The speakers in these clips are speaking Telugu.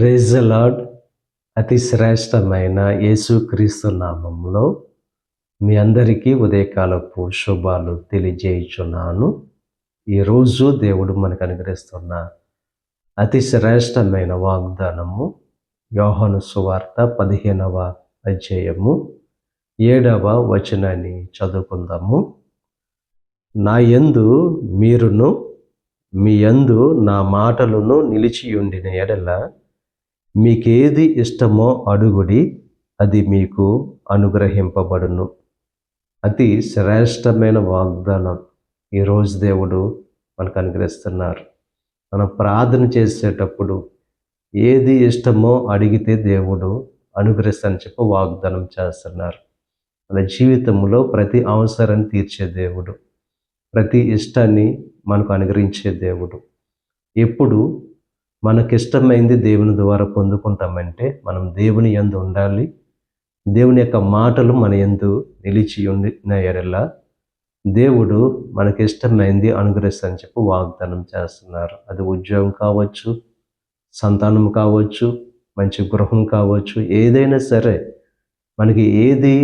ప్రేజ్ లాడ్ అతి శ్రేష్టమైన యేసుక్రీస్తు నామంలో మీ అందరికీ ఉదయకాలపు శుభాలు తెలియజేయుచున్నాను. ఈరోజు దేవుడు మనకు అనుగ్రహిస్తున్న అతి శ్రేష్టమైన వాగ్దానము యోహను సువార్త పదిహేనవ అధ్యాయము ఏడవ వచనాన్ని చదువుకుందాము. నా యందు మీరును మీ యందు నా మాటలను నిలిచియుండిన ఎడల మీకేది ఇష్టమో అడుగుడి అది మీకు అనుగ్రహింపబడును. అతి శ్రేష్టమైన వాగ్దానం ఈరోజు దేవుడు మనకు అనుగ్రహిస్తున్నారు. మనం ప్రార్థన చేసేటప్పుడు ఏది ఇష్టమో అడిగితే దేవుడు అనుగ్రహిస్తానని చెప్పి వాగ్దానం చేస్తున్నారు. మన జీవితంలో ప్రతి అవసరాన్ని తీర్చే దేవుడు ప్రతి ఇష్టాన్ని మనకు అనుగ్రహించే దేవుడు. ఎప్పుడు మనకిష్టమైంది దేవుని ద్వారా పొందుకుంటామంటే మనం దేవుని ఎందు ఉండాలి. దేవుని యొక్క మాటలు మన ఎందు నిలిచి ఉండిన ఎడలా దేవుడు మనకి ఇష్టమైంది అనుగ్రహిస్తానని చెప్పి వాగ్దానం చేస్తున్నారు. అది ఉద్యోగం కావచ్చు సంతానం కావచ్చు మంచి గృహం కావచ్చు ఏదైనా సరే మనకి ఏది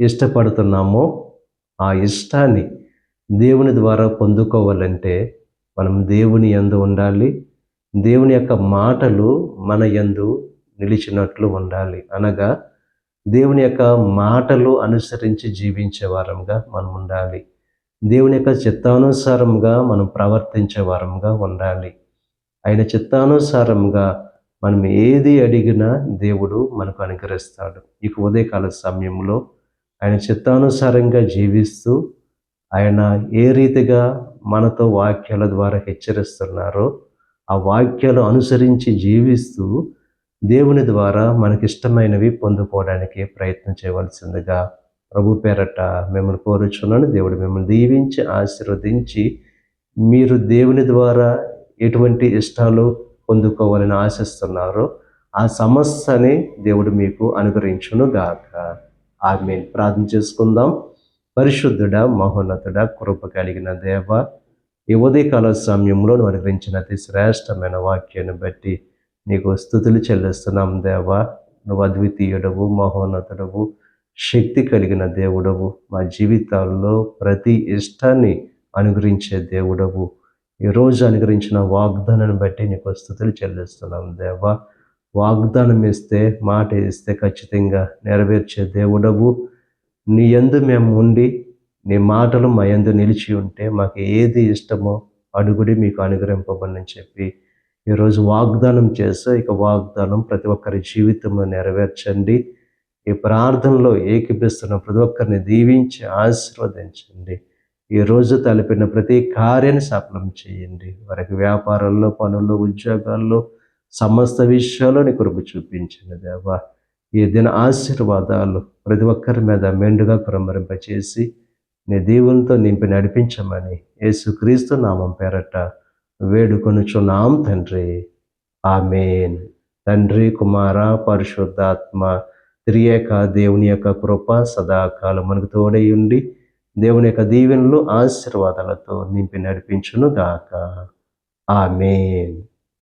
ఇష్టపడుతున్నామో ఆ ఇష్టాన్ని దేవుని ద్వారా పొందుకోవాలంటే మనం దేవుని ఎందు ఉండాలి. దేవుని యొక్క మాటలు మన యందు నిలిచినట్లు ఉండాలి. అనగా దేవుని యొక్క మాటలు అనుసరించి జీవించే వారంగా మనం ఉండాలి. దేవుని యొక్క చిత్తానుసారంగా మనం ప్రవర్తించే వారంగా ఉండాలి. ఆయన చిత్తానుసారంగా మనం ఏది అడిగినా దేవుడు మనకు అనుగ్రహిస్తాడు. ఇక ఉదయకాల సమయంలో ఆయన చిత్తానుసారంగా జీవిస్తూ ఆయన ఏ రీతిగా మనతో వాక్యాల ద్వారా హెచ్చరిస్తున్నారో ఆ వాక్యాలు అనుసరించి జీవిస్తూ దేవుని ద్వారా మనకిష్టమైనవి పొందుకోవడానికి ప్రయత్నం చేయవలసిందిగా ప్రభు పేరట మిమ్మల్ని కోరుచున్నాను. దేవుడు మిమ్మల్ని దీవించి ఆశీర్వదించి మీరు దేవుని ద్వారా ఎటువంటి ఇష్టాలు పొందుకోవాలని ఆశిస్తున్నారో ఆ సమస్యని దేవుడు మీకు అనుగ్రహించును గాక ఆమె ప్రార్థన చేసుకుందాం. పరిశుద్ధుడ మహోన్నతుడ కృప కలిగిన దేవ ఈ ఉదయకాల సమయంలో నువ్వు అనుగ్రహించిన అతి శ్రేష్టమైన వాక్యాన్ని బట్టి నీకు స్థుతులు చెల్లిస్తున్నాం దేవ. నువ్వు అద్వితీయుడవు మహోన్నతుడవు శక్తి కలిగిన దేవుడవు. మా జీవితాల్లో ప్రతి ఇష్టాన్ని అనుగ్రహించే దేవుడవు. ఈరోజు అనుగ్రహించిన వాగ్దానాన్ని బట్టి నీకు స్థుతులు చెల్లిస్తున్నాం దేవా. వాగ్దానం ఇస్తే మాట ఇస్తే ఖచ్చితంగా నెరవేర్చే దేవుడవు. నీ ఎందు మేము ఉండి నీ మాటలు మా ఎందు నిలిచి ఉంటే మాకు ఏది ఇష్టమో అడుగుడి మీకు అనుగ్రహింపబడిని చెప్పి ఈరోజు వాగ్దానం చేస్తే ఇక వాగ్దానం ప్రతి ఒక్కరి జీవితంలో నెరవేర్చండి. ఈ ప్రార్థనలో ఏకిపిస్తున్న ప్రతి ఒక్కరిని దీవించి ఆశీర్వదించండి. ఈరోజు తలిపిన ప్రతి కార్యాన్ని సఫలం చేయండి. వారికి వ్యాపారాల్లో పనుల్లో ఉద్యోగాల్లో సమస్త విషయాల్లో నీ కృప చూపించండి దేవా. ఈ దిన ఆశీర్వాదాలు ప్రతి ఒక్కరి మీద మెండుగా కురంబరింపచేసి నీ దేవునితో నింపి నడిపించమని యేసుక్రీస్తు నామం పేరట వేడుకొనుచున్నాం తండ్రి. ఆమెన్. తండ్రి కుమార పరిశుద్ధాత్మ త్రియేక దేవుని యొక్క కృప సదాకాలం మనకు తోడై ఉండి దేవుని యొక్క దీవెనలు ఆశీర్వాదాలతో నింపి నడిపించును గాక ఆమెన్.